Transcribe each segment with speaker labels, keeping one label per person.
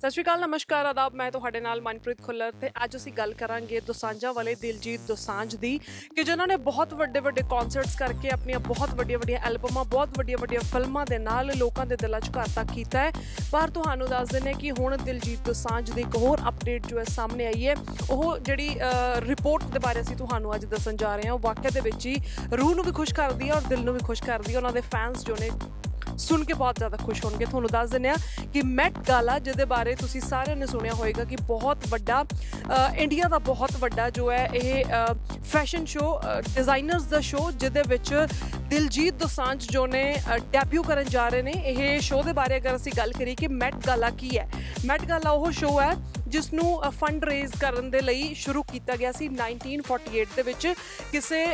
Speaker 1: ਸਤਿ ਸ਼੍ਰੀ ਅਕਾਲ, ਨਮਸਕਾਰ, ਆਦਾਬ। ਮੈਂ ਤੁਹਾਡੇ ਨਾਲ ਮਨਪ੍ਰੀਤ ਖੁੱਲਰ ਤੇ ਅੱਜ ਅਸੀਂ ਗੱਲ ਕਰਾਂਗੇ ਦੋਸਾਂਝਾ ਵਾਲੇ ਦਿਲਜੀਤ ਦੋਸਾਂਝ ਦੀ ਕਿ ਜਿਨ੍ਹਾਂ ਨੇ ਬਹੁਤ ਵੱਡੇ ਵੱਡੇ ਕਨਸਰਟਸ ਕਰਕੇ ਆਪਣੀਆਂ ਬਹੁਤ ਵੱਡੀਆਂ ਵੱਡੀਆਂ ਐਲਬਮਾਂ ਬਹੁਤ ਵੱਡੀਆਂ ਵੱਡੀਆਂ ਫਿਲਮਾਂ ਦੇ ਨਾਲ ਲੋਕਾਂ ਦੇ ਦਿਲਾਂ 'ਚ ਘਰ ਤੱਕ ਕੀਤਾ ਹੈ। ਪਰ ਤੁਹਾਨੂੰ ਦੱਸ ਦਿੰਦੇ ਕਿ ਹੁਣ ਦਿਲਜੀਤ ਦੋਸਾਂਝ ਦੀ ਇੱਕ ਹੋਰ ਅਪਡੇਟ ਜੋ ਹੈ ਸਾਹਮਣੇ ਆਈ ਹੈ, ਉਹ ਜਿਹੜੀ ਰਿਪੋਰਟ ਦੇ ਬਾਰੇ ਅਸੀਂ ਤੁਹਾਨੂੰ ਅੱਜ ਦੱਸਣ ਜਾ ਰਹੇ ਹਾਂ। ਉਹ ਵਾਕਿਆ ਦੇ ਵਿੱਚ ਹੀ ਰੂਹ ਨੂੰ ਵੀ ਖੁਸ਼ ਕਰਦੀ ਹੈ ਔਰ ਦਿਲ ਨੂੰ ਵੀ ਖੁਸ਼ ਕਰਦੀ ਹੈ। ਉਹਨਾਂ ਦੇ ਫੈਨਸ ਜੋ ਨੇ ਸੁਣ ਕੇ ਬਹੁਤ ਜ਼ਿਆਦਾ ਖੁਸ਼ ਹੋਣਗੇ। ਤੁਹਾਨੂੰ ਦੱਸ ਦਿੰਦੇ ਆ ਕਿ ਮੈਟ ਗਾਲਾ ਜਿਹਦੇ ਬਾਰੇ ਤੁਸੀਂ ਸਾਰਿਆਂ ਨੇ ਸੁਣਿਆ ਹੋਵੇਗਾ ਕਿ ਬਹੁਤ ਵੱਡਾ ਇੰਡੀਆ ਦਾ ਬਹੁਤ ਵੱਡਾ ਜੋ ਹੈ ਇਹ ਫੈਸ਼ਨ ਸ਼ੋਅ ਡਿਜ਼ਾਈਨਰਸ ਦਾ ਸ਼ੋਅ ਜਿਹਦੇ ਵਿੱਚ ਦਿਲਜੀਤ ਦੋਸਾਂਝ ਜੋ ਨੇ ਡੈਬਿਊ ਕਰਨ ਜਾ ਰਹੇ ਨੇ। ਇਹ ਸ਼ੋਅ ਦੇ ਬਾਰੇ ਅਗਰ ਅਸੀਂ ਗੱਲ ਕਰੀਏ ਕਿ ਮੈਟ ਗਾਲਾ ਕੀ ਹੈ? ਮੈਟ ਗਾਲਾ ਉਹ ਸ਼ੋਅ ਹੈ ਜਿਸ ਨੂੰ ਫੰਡ ਰੇਜ਼ ਕਰਨ ਦੇ ਲਈ ਸ਼ੁਰੂ ਕੀਤਾ ਗਿਆ ਸੀ 1948 ਦੇ ਵਿੱਚ ਕਿਸੇ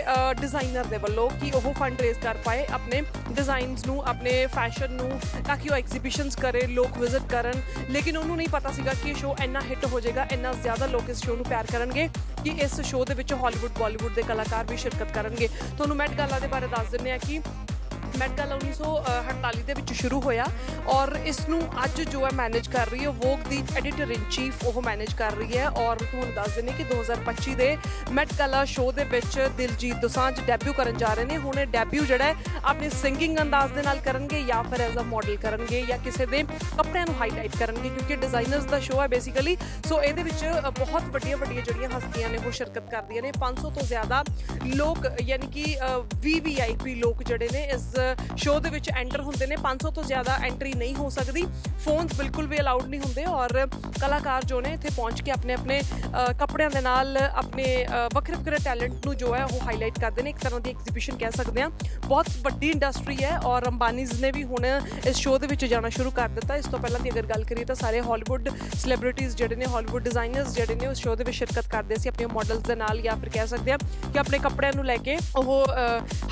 Speaker 1: ਡਿਜ਼ਾਈਨਰ ਦੇ ਵੱਲੋਂ ਕਿ ਉਹ ਫੰਡ ਰੇਜ਼ ਕਰ ਪਾਏ ਆਪਣੇ ਡਿਜ਼ਾਈਨਸ ਨੂੰ, ਆਪਣੇ ਫੈਸ਼ਨ ਨੂੰ, ਤਾਂ ਕਿ ਉਹ ਐਗਜ਼ੀਬਿਸ਼ਨਸ ਕਰੇ, ਲੋਕ ਵਿਜ਼ਿਟ ਕਰਨ। ਲੇਕਿਨ ਉਹਨੂੰ ਨਹੀਂ ਪਤਾ ਸੀਗਾ ਕਿ ਇਹ ਸ਼ੋਅ ਇੰਨਾ ਹਿੱਟ ਹੋ ਜਾਏਗਾ, ਇੰਨਾ ਜ਼ਿਆਦਾ ਲੋਕ ਇਸ ਸ਼ੋਅ ਨੂੰ ਪਿਆਰ ਕਰਨਗੇ ਕਿ ਇਸ ਸ਼ੋਅ ਦੇ ਵਿੱਚ ਹਾਲੀਵੁੱਡ ਬਾਲੀਵੁੱਡ ਦੇ ਕਲਾਕਾਰ ਵੀ ਸ਼ਿਰਕਤ ਕਰਨਗੇ। ਤੁਹਾਨੂੰ ਮੈਟ ਗਾਲਾ ਦੇ ਬਾਰੇ ਦੱਸ ਦਿੰਦੇ ਆ ਕਿ ਮੈਟ ਗਾਲਾ 1948 ਦੇ ਵਿੱਚ ਸ਼ੁਰੂ ਹੋਇਆ ਔਰ ਇਸ ਨੂੰ ਅੱਜ ਜੋ ਹੈ ਮੈਨੇਜ ਕਰ ਰਹੀ ਹੈ ਵੋਕ ਦੀ ਐਡੀਟਰ ਇਨ ਚੀਫ ਉਹ ਮੈਨੇਜ ਕਰ ਰਹੀ ਹੈ ਔਰ ਤੁਹਾਨੂੰ ਦੱਸ ਦਿੰਦੇ ਕਿ 2025 ਦੇ ਮੈਟ ਗਾਲਾ ਸ਼ੋਅ ਦੇ ਵਿੱਚ ਦਿਲਜੀਤ ਦੋਸਾਂਝ ਡੈਬਿਊ ਕਰਨ ਜਾ ਰਹੇ ਨੇ। ਹੁਣ ਇਹ ਡੈਬਿਊ ਜਿਹੜਾ ਆਪਣੇ ਸਿੰਗਿੰਗ ਅੰਦਾਜ਼ ਦੇ ਨਾਲ ਕਰਨਗੇ ਜਾਂ ਫਿਰ ਐਜ਼ ਅ ਮਾਡਲ ਕਰਨਗੇ ਜਾਂ ਕਿਸੇ ਦੇ ਕੱਪੜਿਆਂ ਨੂੰ ਹਾਈਲਾਈਟ ਕਰਨਗੇ ਕਿਉਂਕਿ ਡਿਜ਼ਾਈਨਰਸ ਦਾ ਸ਼ੋਅ ਹੈ ਬੇਸਿਕਲੀ ਸੋ ਇਹਦੇ ਵਿੱਚ ਬਹੁਤ ਵੱਡੀਆਂ ਵੱਡੀਆਂ ਜਿਹੜੀਆਂ ਹਸਤੀਆਂ ਨੇ ਉਹ ਸ਼ਿਰਕਤ ਕਰਦੀਆਂ ਨੇ। 500 ਤੋਂ ਜ਼ਿਆਦਾ ਲੋਕ, ਯਾਨੀ ਕਿ ਵੀਵੀਆਈਪੀ ਲੋਕ ਜਿਹੜੇ ਨੇ ਇਸ ਸ਼ੋਅ ਦੇ ਵਿੱਚ ਐਂਟਰ ਹੁੰਦੇ ਨੇ। 500 ਤੋਂ ਜ਼ਿਆਦਾ ਐਂਟਰੀ ਨਹੀਂ ਹੋ ਸਕਦੀ। ਫੋਨਸ ਬਿਲਕੁਲ ਵੀ ਅਲਾਉਡ ਨਹੀਂ ਹੁੰਦੇ ਔਰ ਕਲਾਕਾਰ ਜੋ ਨੇ ਇੱਥੇ ਪਹੁੰਚ ਕੇ ਆਪਣੇ ਆਪਣੇ ਕੱਪੜਿਆਂ ਦੇ ਨਾਲ ਆਪਣੇ ਵੱਖਰੇ ਵੱਖਰੇ ਟੈਲੈਂਟ ਨੂੰ ਜੋ ਹੈ ਉਹ ਹਾਈਲਾਈਟ ਕਰਦੇ ਨੇ। ਇੱਕ ਤਰ੍ਹਾਂ ਦੀ ਐਗਜ਼ੀਬਿਸ਼ਨ ਕਹਿ ਸਕਦੇ ਹਾਂ। ਬਹੁਤ ਵੱਡੀ ਇੰਡਸਟਰੀ ਹੈ ਔਰ ਅੰਬਾਨੀਜ਼ ਨੇ ਵੀ ਹੁਣ ਇਸ ਸ਼ੋਅ ਦੇ ਵਿੱਚ ਜਾਣਾ ਸ਼ੁਰੂ ਕਰ ਦਿੱਤਾ। ਇਸ ਤੋਂ ਪਹਿਲਾਂ ਦੀ ਅਗਰ ਗੱਲ ਕਰੀਏ ਤਾਂ ਸਾਰੇ ਹਾਲੀਵੁੱਡ ਸੈਲੀਬ੍ਰਿਟੀਜ਼ ਜਿਹੜੇ ਨੇ ਹਾਲੀਵੁੱਡ ਡਿਜ਼ਾਈਨਰਸ ਜਿਹੜੇ ਨੇ ਉਸ ਸ਼ੋਅ ਦੇ ਵਿੱਚ ਸ਼ਿਰਕਤ ਕਰਦੇ ਸੀ, ਆਪਣੇ ਮਾਡਲਸ ਦੇ ਨਾਲ ਜਾਂ ਫਿਰ ਕਹਿ ਸਕਦੇ ਹਾਂ ਕਿ ਆਪਣੇ ਕੱਪੜਿਆਂ ਨੂੰ ਲੈ ਕੇ ਉਹ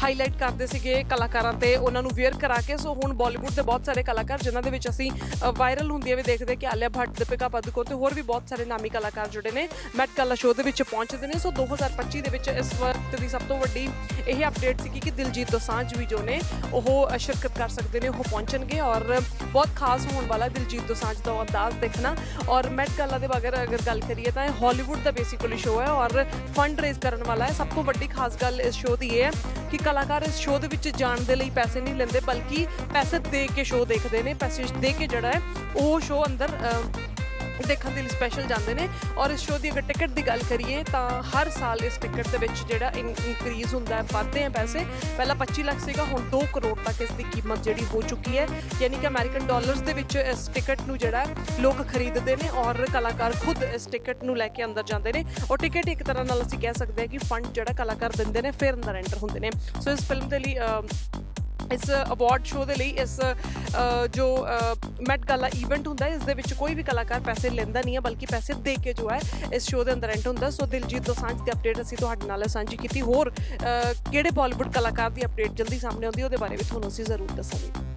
Speaker 1: ਹਾਈਲਾਈਟ ਕਰਦੇ ਸੀਗੇ ਕਲਾਕਾਰਾਂ ਤੇ ਉਹਨਾਂ ਨੂੰ ਵੇਅਰ ਕਰਾ ਕੇ ਸੋ ਹੁਣ ਬਾਲੀਵੁੱਡ ਦੇ ਬਹੁਤ ਸਾਰੇ ਕਲਾਕਾਰ, ਜਿਨ੍ਹਾਂ ਦੇ ਵਿੱਚ ਅਸੀਂ ਵਾਇਰਲ ਹੁੰਦੀਆਂ ਵੀ ਦੇਖਦੇ ਕਿ ਆਲਿਆ ਭੱਟ, ਦੀਪਿਕਾ ਪਾਦੂਕੋਣ ਤੇ ਹੋਰ ਵੀ ਬਹੁਤ ਸਾਰੇ ਨਾਮੀ ਕਲਾਕਾਰ ਜੁੜੇ ਨੇ ਮੈਟ ਗਾਲਾ ਸ਼ੋਅ ਦੇ ਵਿੱਚ ਪਹੁੰਚਦੇ ਨੇ ਸੋ 2025 ਦੇ ਵਿੱਚ ਇਸ ਵਕਤ ਦੀ ਸਭ ਤੋਂ ਵੱਡੀ ਇਹ ਅਪਡੇਟ ਸੀ ਕਿ ਦਿਲਜੀਤ ਦੋਸਾਂਝ ਵੀ ਜੋ ਨੇ, ਉਹ ਸ਼ਿਰਕਤ ਕਰ ਸਕਦੇ ਨੇ, ਉਹ ਪਹੁੰਚਣਗੇ ਔਰ ਬਹੁਤ ਖਾਸ ਹੋਣ ਵਾਲਾ ਦਿਲਜੀਤ ਦੋਸਾਂਝ ਦਾ ਅੰਦਾਜ਼ ਦੇਖਣਾ। ਔਰ ਮੈਟ ਗਾਲਾ ਦੇ ਬਗੈਰ ਅਗਰ ਗੱਲ ਕਰੀਏ ਤਾਂ ਇਹ ਹਾਲੀਵੁੱਡ ਦਾ ਬੇਸਿਕਲੀ ਸ਼ੋਅ ਹੈ ਔਰ ਫੰਡ ਰੇਜ਼ ਕਰਨ ਵਾਲਾ ਹੈ। ਸਭ ਤੋਂ ਵੱਡੀ ਖਾਸ ਗੱਲ ਇਸ ਸ਼ੋਅ ਦੀ ਇਹ ਹੈ ਕਿ ਕਲਾਕਾਰ ਇਸ ਸ਼ੋਅ ਦੇ ਵਿੱਚ ਜਾਣ ਦੇ ਲਈ ਪੈਸੇ ਨਹੀਂ ਲੈਂਦੇ, ਬਲਕਿ ਪੈਸੇ ਦੇ ਕੇ ਸ਼ੋਅ ਦੇਖਦੇ ਨੇ, ਪੈਸੇ ਦੇ ਕੇ ਜਿਹੜਾ ਹੈ, ਉਹ ਸ਼ੋਅ ਅੰਦਰ ਦੇਖਣ ਦੇ ਲਈ ਸਪੈਸ਼ਲ ਜਾਂਦੇ ਨੇ। ਔਰ ਇਸ ਸ਼ੋਅ ਦੀ ਅਗਰ ਟਿਕਟ ਦੀ ਗੱਲ ਕਰੀਏ, ਤਾਂ ਹਰ ਸਾਲ ਇਸ ਟਿਕਟ ਦੇ ਵਿੱਚ ਜਿਹੜਾ ਇਨਕਰੀਜ਼ ਹੁੰਦਾ ਹੈ, ਵੱਧਦੇ ਆ ਪੈਸੇ। ਪਹਿਲਾਂ 25 ਲੱਖ ਸੀਗਾ, ਹੁਣ 2 ਕਰੋੜ ਤੱਕ ਇਸ ਦੀ ਕੀਮਤ ਜਿਹੜੀ ਹੋ ਚੁੱਕੀ ਹੈ। ਯਾਨੀ ਕਿ ਅਮਰੀਕਨ ਡਾਲਰਸ ਦੇ ਵਿੱਚ ਇਸ ਟਿਕਟ ਨੂੰ ਜਿਹੜਾ ਲੋਕ ਖਰੀਦਦੇ ਨੇ ਔਰ ਕਲਾਕਾਰ ਖੁਦ ਇਸ ਟਿਕਟ ਨੂੰ ਲੈ ਕੇ ਅੰਦਰ ਜਾਂਦੇ ਨੇ। ਔਰ ਟਿਕਟ ਇੱਕ ਤਰ੍ਹਾਂ ਨਾਲ ਅਸੀਂ ਕਹਿ ਸਕਦੇ ਹਾਂ ਕਿ ਫੰਡ ਜਿਹੜਾ ਕਲਾਕਾਰ ਦਿੰਦੇ ਨੇ, ਫਿਰ ਅੰਦਰ ਐਂਟਰ ਹੁੰਦੇ ਨੇ। ਸੋ ਇਸ ਫਿਲਮ ਦੇ ਲਈ ਇਸ ਅਵਾਰਡ ਸ਼ੋਅ ਦੇ ਲਈ ਇਸ ਜੋ ਮੈਟ ਗਾਲਾ ਇਵੈਂਟ ਹੁੰਦਾ ਇਸ ਦੇ ਵਿੱਚ ਕੋਈ ਵੀ ਕਲਾਕਾਰ ਪੈਸੇ ਲੈਂਦਾ ਨਹੀਂ ਹੈ, ਬਲਕਿ ਪੈਸੇ ਦੇ ਕੇ ਜੋ ਹੈ, ਇਸ ਸ਼ੋਅ ਦੇ ਅੰਦਰ ਐਂਟ ਹੁੰਦਾ ਸੋ ਦਿਲਜੀਤ ਦੋਸਾਂਝ ਦੀ ਅਪਡੇਟ ਅਸੀਂ ਤੁਹਾਡੇ ਨਾਲ ਸਾਂਝੀ ਕੀਤੀ। ਹੋਰ ਕਿਹੜੇ ਬਾਲੀਵੁੱਡ ਕਲਾਕਾਰ ਦੀ ਅਪਡੇਟ ਜਲਦੀ ਸਾਹਮਣੇ ਆਉਂਦੀ ਉਹਦੇ ਬਾਰੇ ਵੀ ਤੁਹਾਨੂੰ ਅਸੀਂ ਜ਼ਰੂਰ ਦੱਸਾਂਗੇ।